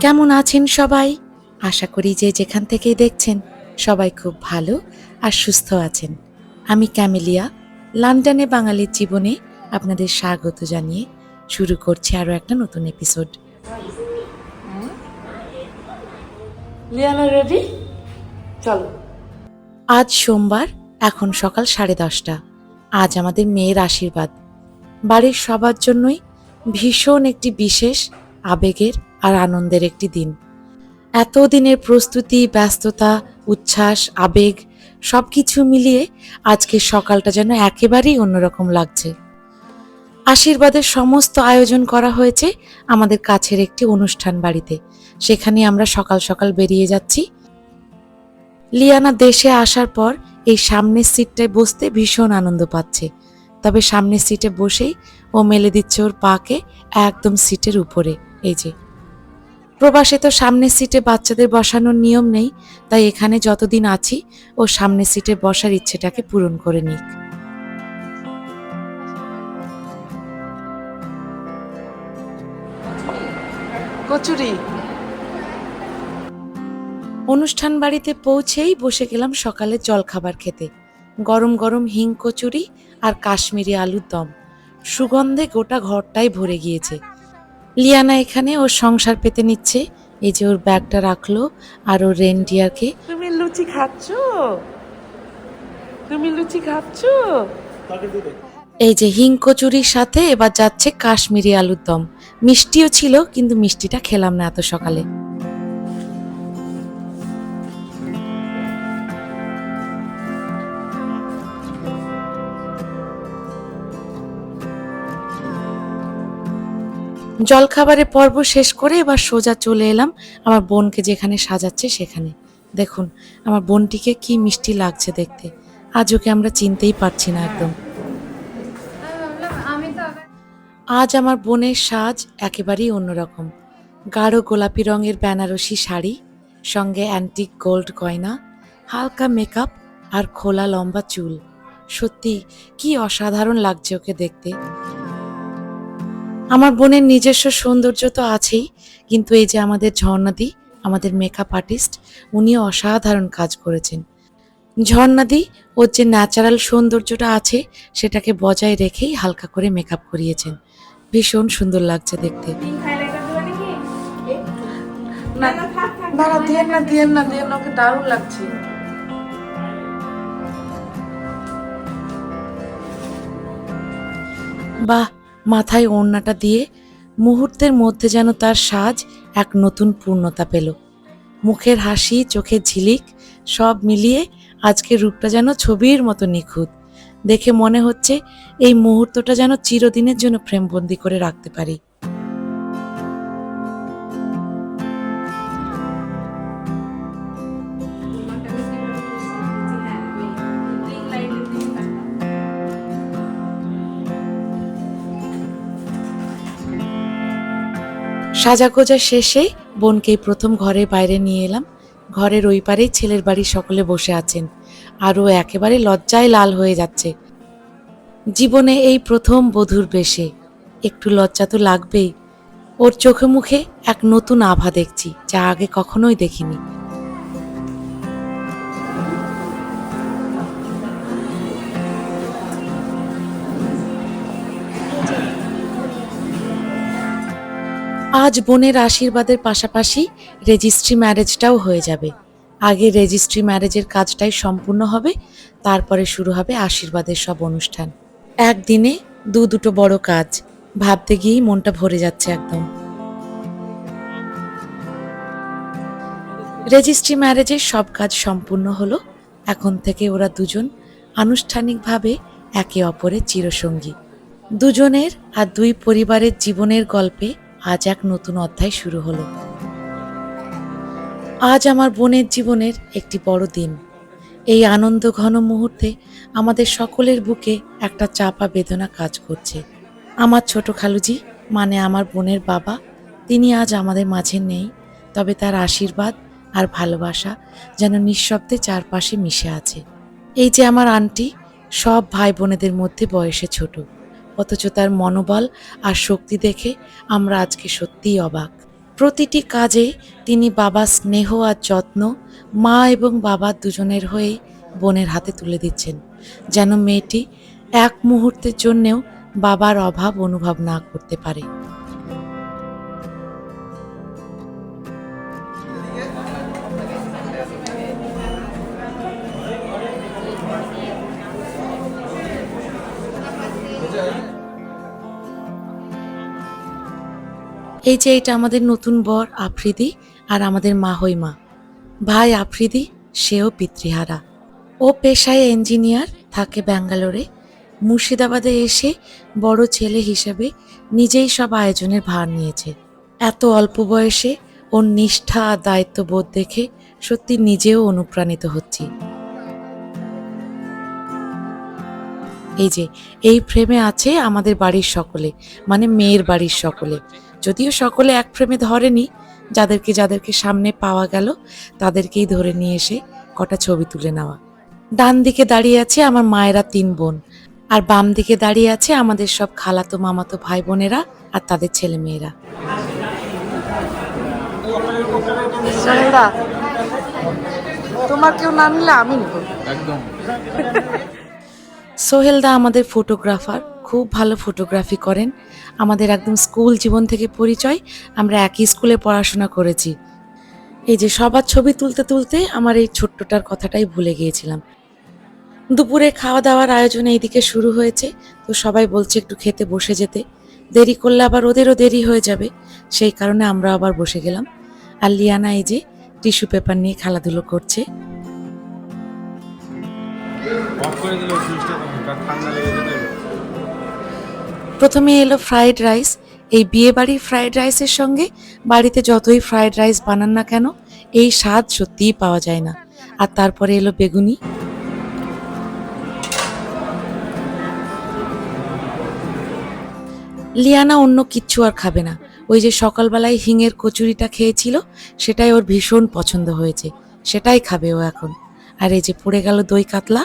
কেমন আছেন সবাই? আশা করি যে যেখান থেকেই দেখছেন সবাই খুব ভালো আর সুস্থ আছেন। আমি ক্যামেলিয়া লন্ডনে বাঙালির জীবনে আপনাদের স্বাগত জানিয়ে শুরু করছি আরও একটা নতুন এপিসোড লিয়ানা রেডি চলো। আজ সোমবার এখন সকাল সাড়ে দশটা। আজ আমাদের মেয়ের আশীর্বাদ। বাড়ির সবার জন্যই ভীষণ একটি বিশেষ আবেগের আর আনন্দের একটি দিন। এত দিনের প্রস্তুতি, ব্যস্ততা, উচ্ছ্বাস, আবেগ সব কিছু মিলিয়ে আজকের সকালটা যেন একেবারেই অন্যরকম লাগছে। আশীর্বাদের সমস্ত আয়োজন করা হয়েছে আমাদের কাছের একটি অনুষ্ঠান বাড়িতে। সেখানে আমরা সকাল সকাল বেরিয়ে যাচ্ছি। লিয়ানা দেশে আসার পর এই সামনের সিটটায় বসতে ভীষণ আনন্দ পাচ্ছে। তবে সামনের সিটে বসেই ও মেলে দিচ্ছে ওর পাকে একদম সিটের উপরে, এই যে। প্রবাসে তো সামনের সিটে বাচ্চাদের বসানোর নিয়ম নেই তাই এখানে যতদিন আছি ও সামনের সিটে বসার ইচ্ছেটাকে পূরণ করে নিক। কচুরি। অনুষ্ঠান বাড়িতে পৌঁছেই বসে গেলাম সকালে জলখাবার খেতে। গরম গরম হিং কচুরি আর কাশ্মীরি আলুর দম। সুগন্ধে গোটা ঘরটাই ভরে গিয়েছে। লিয়ানা এখানে ওর সংসার পেতে নিচ্ছে। এই যে ওর ব্যাগটা রাখল আর ওর রেনডিয়ারকে তুমি লুচি খাচ্ছ? তুমি লুচি খাচ্ছ? এই যে হিং কচুরির সাথে এবার যাচ্ছে কাশ্মীরি আলুর দম। মিষ্টিও ছিল কিন্তু মিষ্টিটা খেলাম না এত সকালে। জলখাবারের পর্ব শেষ করে এবার সোজা চলে এলাম আমার বোনকে যেখানে সাজাচ্ছে সেখানে। দেখুন, আমার বোনটিকে কি মিষ্টি লাগছে দেখতে। আজ ওকে আমরা চিনতেই পারছি না একদম। আজ আমার বোনের সাজ একেবারেই অন্যরকম। গাঢ় গোলাপি রঙের বেনারসি শাড়ি, সঙ্গে অ্যান্টিক গোল্ড গয়না, হালকা মেকআপ আর খোলা লম্বা চুল। সত্যি, কি অসাধারণ লাগছে ওকে দেখতে। আমার বোনের নিজস্ব সৌন্দর্য তো আছেই কিন্তু এই যে আমাদের ঝর্ণাদি আমাদের মেকআপ আর্টিস্ট উনিও অসাধারণ কাজ করেছেন। ঝর্ণাদি ওর যে ন্যাচারাল সৌন্দর্যটা আছে সেটাকে বজায় রেখেই হালকা করে মেকআপ করিয়েছেন। ভীষণ সুন্দর লাগছে দেখতে। না না না দিয়েন না দিয়েন না দিয়েন ওকে দারুণ লাগছে। বাহ মাথায় ওড়নাটা দিয়ে মুহূর্তের মধ্যে যেন তার সাজ এক নতুন পূর্ণতা পেল। মুখের হাসি, চোখের ঝিলিক সব মিলিয়ে আজকের রূপটা যেন ছবির মতো নিখুঁত। দেখে মনে হচ্ছে এই মুহূর্তটা যেন চিরদিনের জন্য প্রেমবন্দি করে রাখতে পারি। সাজাগোজা শেষে বোনকে প্রথম ঘরে বাইরে নিয়ে এলাম। ঘরের ওই পারেই ছেলের বাড়ি সকলে বসে আছেন। আর ও একেবারে লজ্জায় লাল হয়ে যাচ্ছে। জীবনে এই প্রথম বধুর বেশে। একটু লজ্জা তো লাগবেই। ওর চোখে মুখে এক নতুন আভা দেখছি, যা আগে কখনোই দেখিনি। আজ বোনের আশীর্বাদের পাশাপাশি রেজিস্ট্রি ম্যারেজটাও হয়ে যাবে। আগে রেজিস্ট্রি ম্যারেজের কাজটাই সম্পূর্ণ হবে, তারপরে শুরু হবে আশীর্বাদের সব অনুষ্ঠান। একদিনে দু দুটো বড় কাজ, ভাবতে গিয়েই মনটা ভরে যাচ্ছে একদম। রেজিস্ট্রি ম্যারেজের সব কাজ সম্পূর্ণ হলো, এখন থেকে ওরা দুজন আনুষ্ঠানিকভাবে একে অপরের চিরসঙ্গী। দুজনের আর দুই পরিবারের জীবনের গল্পে আজ এক নতুন অধ্যায় শুরু হলো। আজ আমার বোনের জীবনের একটি বড় দিন। এই আনন্দ ঘন মুহূর্তে আমাদের সকলের বুকে একটা চাপা বেদনা কাজ করছে। আমার ছোট খালুজি মানে আমার বোনের বাবা, তিনি আজ আমাদের মাঝে নেই, তবে তার আশীর্বাদ আর ভালোবাসা যেন নিঃশব্দে চারপাশে মিশে আছে। এই যে আমার আন্টি, সব ভাই বোনেদের মধ্যে বয়সে ছোট। অথচ তার মনোবল আর শক্তি দেখে আমরা আজকে সত্যিই অবাক। প্রতিটি কাজে তিনি বাবার স্নেহ আর যত্ন, মা এবং বাবা দুজনের হয়ে বোনের হাতে তুলে দিচ্ছেন, যেন মেয়েটি এক মুহূর্তের জন্যেও বাবার অভাব অনুভব না করতে পারে। এই যে এটা আমাদের নতুন বর আফ্রিদি আর আমাদের মা হইমা ভাই আফ্রিদি, সেও পিতৃহারা। ও পেশায় ইঞ্জিনিয়ার থাকে ব্যাঙ্গালোরে। মুর্শিদাবাদে এসে বড় ছেলে হিসেবে নিজেই সব আয়োজনের ভার নিয়েছে। এত অল্প বয়সে ওর নিষ্ঠা আর দায়িত্ববোধ দেখে সত্যি নিজেও অনুপ্রাণিত হচ্ছি। এই যে, এই ফ্রেমে আছে আমাদের বাড়ির সকলে মানে মেয়ের বাড়ির সকলে। যদিও সকলে এক ফ্রেমে ধরেনি যাদেরকে যাদেরকে সামনে পাওয়া গেল তাদেরকেই ধরে নিয়ে এসে কটা ছবি তুলে নেওয়া। ডান দিকে দাঁড়িয়ে আছে আমার মায়েরা তিন বোন আর বাম দিকে দাঁড়িয়ে আছে আমাদের সব খালাতো মামাতো ভাই বোনেরা আর তাদের ছেলে মেয়েরা। তোমার কেউ না নিলে আমি নিব। একদম। সোহেলদা আমাদের ফটোগ্রাফার, খুব ভালো ফটোগ্রাফি করেন। আমাদের একদম স্কুল জীবন থেকে পরিচয়, আমরা একই স্কুলে পড়াশোনা করেছি। এই যে সবার ছবি তুলতে তুলতে আমার এই ছোট্টটার কথাটাই ভুলে গিয়েছিলাম। দুপুরে খাওয়া দাওয়ার আয়োজন এইদিকে শুরু হয়েছে, তো সবাই বলছে একটু খেতে বসে যেতে। দেরি করলে আবার ওদেরও দেরি হয়ে যাবে, সেই কারণে আমরা আবার বসে গেলাম। আর লিয়ানা এই যে টিস্যু পেপার নিয়ে খেলাধুলো করছে। প্রথমে এলো ফ্রাইড রাইস এই বিয়ে বাড়ির ফ্রাইড রাইসের সঙ্গে বাড়িতে যতই ফ্রাইড রাইস বানান না কেন, এই স্বাদ সত্যিই পাওয়া যায় না। আর তারপরে এলো বেগুনি। লিয়ানা অন্য কিচ্ছু আর খাবে না। ওই যে সকালবেলায় হিঙের কচুরিটা খেয়েছিল, সেটাই ওর ভীষণ পছন্দ হয়েছে। সেটাই খাবে ও এখন। আর এই যে পড়ে গেল দই কাতলা,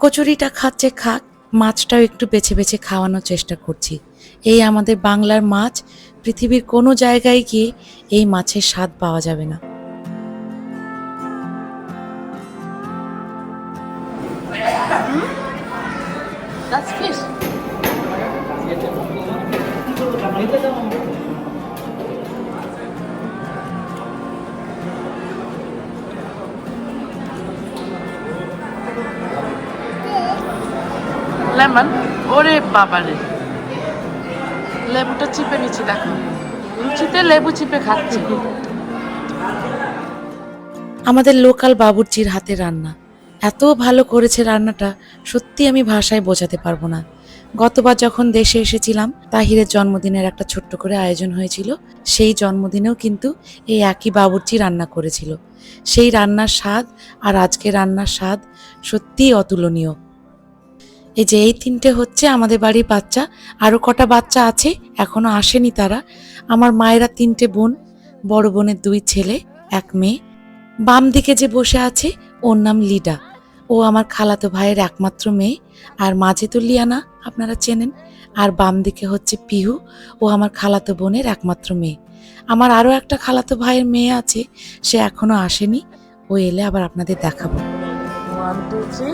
কচুরিটা খাচ্ছে খাক, মাছটাও একটু বেছে বেছে খাওয়ানোর চেষ্টা করছি। এই আমাদের বাংলার মাছ, পৃথিবীর কোনো জায়গায় গিয়ে এই মাছের স্বাদ পাওয়া যাবে না। লেমন, ওরে বাবারে। লেবুটা চিপে নিচ্ছি, দেখো। লুচিতে লেবু চিপে খাচ্ছি। আমাদের লোকাল বাবুর্চির হাতে রান্না। এত ভালো করেছে রান্নাটা, সত্যি আমি ভাষায় বোঝাতে পারব না। গতবার যখন দেশে এসেছিলাম, তাহিরের জন্মদিনের একটা ছোট্ট করে আয়োজন হয়েছিল। সেই জন্মদিনেও কিন্তু এই একই বাবুর্চি রান্না করেছিল। সেই রান্নার স্বাদ আর আজকে রান্নার স্বাদ সত্যিই অতুলনীয়। এই যে এই তিনটে হচ্ছে আমাদের বাড়ির বাচ্চা। আরও কটা বাচ্চা আছে এখনও আসেনি তারা। আমার মায়েরা তিনটে বোন, বড় বোনের দুই ছেলে, এক মেয়ে। বাম দিকে যে বসে আছে, ওর নাম লিডা। ও আমার খালাতো ভাইয়ের একমাত্র মেয়ে। আর মাঝে তো লিয়ানা, আপনারা চেনেন। আর বাম দিকে হচ্ছে পিহু, ও আমার খালাতো বোনের একমাত্র মেয়ে। আমার আরও একটা খালাতো ভাইয়ের মেয়ে আছে, সে এখনও আসেনি। ও এলে আবার আপনাদের দেখাবো। ওয়ান টু থ্রি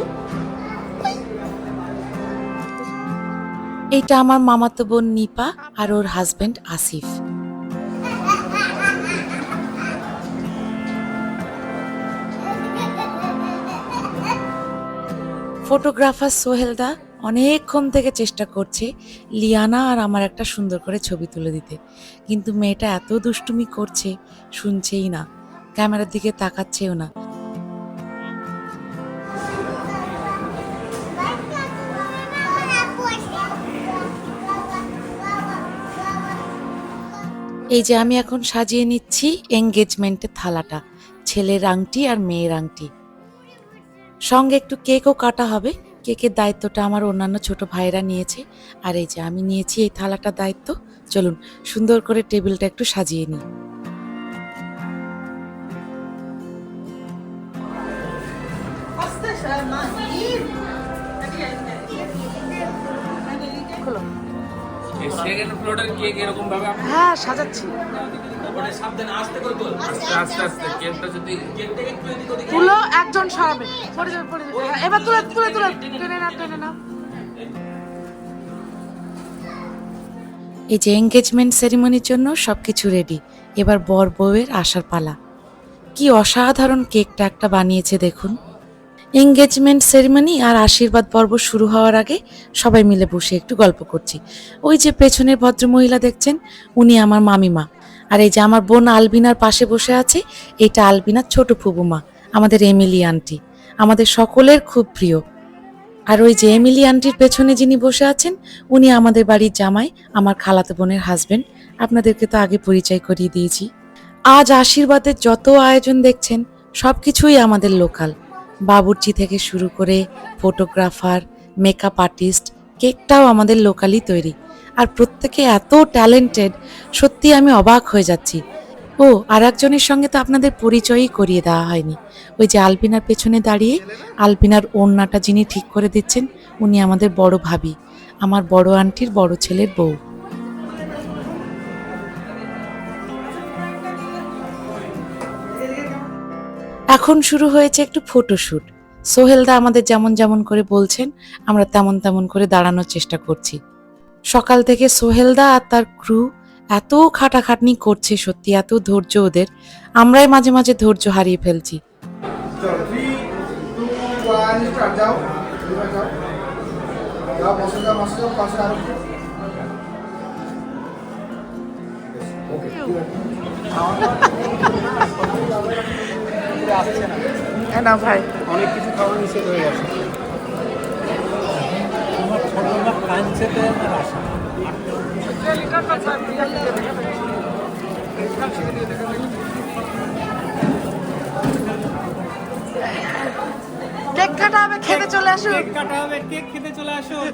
এইটা আমার মামাতো বোন নিপা আর ওর হাজবেন্ড আসিফ। ফটোগ্রাফার সোহেলদা অনেকক্ষণ থেকে চেষ্টা করছে লিয়ানা আর আমার একটা সুন্দর করে ছবি তুলে দিতে। কিন্তু মেয়েটা এত দুষ্টুমি করছে, শুনছেই না। ক্যামেরার দিকে তাকাচ্ছেও না। এই যে আমি এখন সাজিয়ে নিচ্ছি এঙ্গেজমেন্টের থালাটা ছেলের আংটি আর মেয়ের আংটি। সঙ্গে একটু কেকও কাটা হবে। কেকের দায়িত্বটা আমার অন্যান্য ছোট ভাইরা নিয়েছে। আর এই যে আমি নিয়েছি এই থালাটার দায়িত্ব। চলুন সুন্দর করে টেবিলটা একটু সাজিয়ে নিই। খোলো। সেকেন্ড ফ্লোরের কেক এরকম ভাবে হ্যাঁ সাজাচ্ছি। আস্তে আস্তে আস্তে কেকটা যদি তুলো একজন সরাবে। পড়ে যাবে পড়ে যাবে। হ্যাঁ, এবার তুলে তুলে তুলে। টেনে না টেনে না এই যে এঙ্গেজমেন্ট সেরিমনির জন্য সবকিছু রেডি এবার বর বউয়ের আসার পালা। কি অসাধারণ কেকটা একটা বানিয়েছে দেখুন। এঙ্গেজমেন্ট সেরিমনি আর আশীর্বাদ পর্ব শুরু হওয়ার আগে সবাই মিলে বসে একটু গল্প করছি। ওই যে পেছনের ভদ্রমহিলা দেখছেন, উনি আমার মামিমা। আর এই যে আমার বোন আলবিনার পাশে বসে আছে, এটা আলবিনার ছোট ফুবুমা, আমাদের এমিলি আন্টি আমাদের সকলের খুব প্রিয়। আর ওই যে এমিলি আন্টির পেছনে যিনি বসে আছেন, উনি আমাদের বাড়ির জামাই, আমার খালাতো বোনের হাজবেন্ড আপনাদেরকে তো আগে পরিচয় করিয়ে দিয়েছি। আজ আশীর্বাদের যত আয়োজন দেখছেন সব কিছুই আমাদের লোকাল বাবুর্চি থেকে শুরু করে ফটোগ্রাফার মেকআপ আর্টিস্ট কেকটাও আমাদের লোকালই তৈরি। আর প্রত্যেকে এত ট্যালেন্টেড সত্যি আমি অবাক হয়ে যাচ্ছি। ও আর একজনের সঙ্গে তো আপনাদের পরিচয়ই করিয়ে দেওয়া হয়নি। ওই যে আলপিনার পেছনে দাঁড়িয়ে আলপিনার ওড়নাটা যিনি ঠিক করে দিচ্ছেন, উনি আমাদের বড় ভাবি। আমার বড় আন্টির বড় ছেলের বউ। এখন শুরু হয়েছে একটু ফটোশ্যুট সোহেলদা আমাদের যেমন যেমন করে বলছেন আমরা তেমন তেমন করে দাঁড়ানোর চেষ্টা করছি। সকাল থেকে সোহেলদা আর তার ক্রু এত খাটাখাটনি করছে সত্যি এত ধৈর্য ওদের আমরাই মাঝে মাঝে ধৈর্য হারিয়ে ফেলছি। चलो আসছে না। হ্যাঁ না ভাই। অনেক কিছু খাওয়া নিষেধ হয়ে গেছে। আমার কেক কাটা হবে খেতে চলে আসুন। কেক কাটা হবে কেক খেতে চলে আসুন।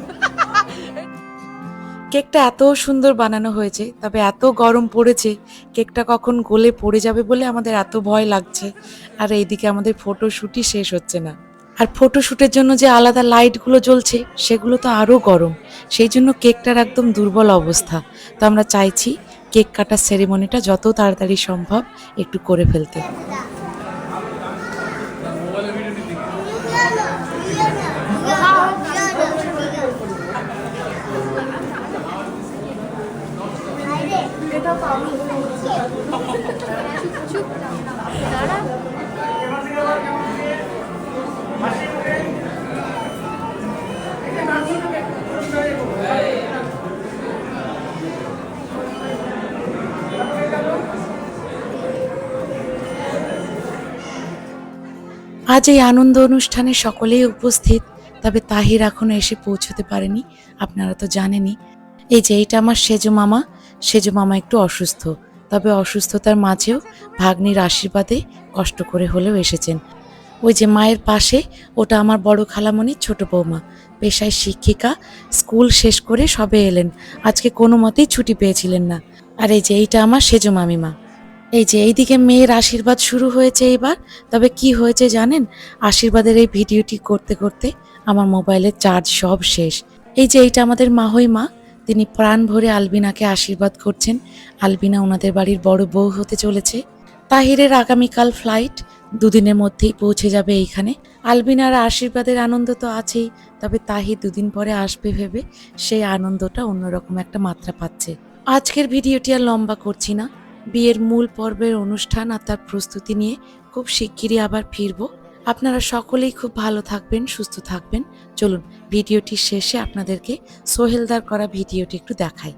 কেকটা এত সুন্দর বানানো হয়েছে, তবে এত গরম পড়েছে, কেকটা কখন গলে পড়ে যাবে বলে আমাদের এত ভয় লাগছে, আর এইদিকে আমাদের ফটোশ্যুটই শেষ হচ্ছে না। আর ফটোশ্যুটের জন্য যে আলাদা লাইটগুলো জ্বলছে, সেগুলো তো আরও গরম, সেই জন্য কেকটার একদম দুর্বল অবস্থা। তো আমরা চাইছি কেক কাটার সেরিমনিটা যত তাড়াতাড়ি সম্ভব একটু করে ফেলতে। আজ এই আনন্দ অনুষ্ঠানে সকলেই উপস্থিত, তবে তাহির এখনও এসে পৌঁছতে পারেনি, আপনারা তো জানেনই। এই যে এইটা আমার সেজো মামা সেজো মামা একটু অসুস্থ, তবে অসুস্থতার মাঝেও ভাগ্নির আশীর্বাদে কষ্ট করে হলেও এসেছেন। ওই যে মায়ের পাশে ওটা আমার বড় খালামণির ছোট বৌমা, পেশায় শিক্ষিকা, স্কুল শেষ করে সবে এলেন, আজকে কোনো মতেই ছুটি পেয়েছিলেন না। আর এই যে এইটা আমার সেজ মামিমা। এই যে এইদিকে মেয়ের আশীর্বাদ শুরু হয়েছে এবার, তবে কি হয়েছে জানেন? আশীর্বাদের এই ভিডিওটি করতে করতে আমার মোবাইলের চার্জ সব শেষ। এই যে এইটা আমাদের মাহই মা তিনি প্রাণ ভরে আলবিনাকে আশীর্বাদ করছেন। আলবিনা ওনাদের বাড়ির বড় বউ হতে চলেছে। তাহিরের আগামীকাল ফ্লাইট। দুদিনের মধ্যেই পৌঁছে যাবে এইখানে। আলবিনার আশীর্বাদের আনন্দ তো আছেই, তবে তাহির দুদিন পরে আসবে ভেবে সেই আনন্দটা অন্যরকম একটা মাত্রা পাচ্ছে। আজকের ভিডিওটি আর লম্বা করছি না। বিয়ের মূল পর্বের অনুষ্ঠান আর তার প্রস্তুতি নিয়ে খুব শিগগিরই আবার ফিরবো। আপনারা সকলেই খুব ভালো থাকবেন, সুস্থ থাকবেন। চলুন, ভিডিওটি শেষে আপনাদেরকে সোহেলদার করা ভিডিওটি একটু দেখাই।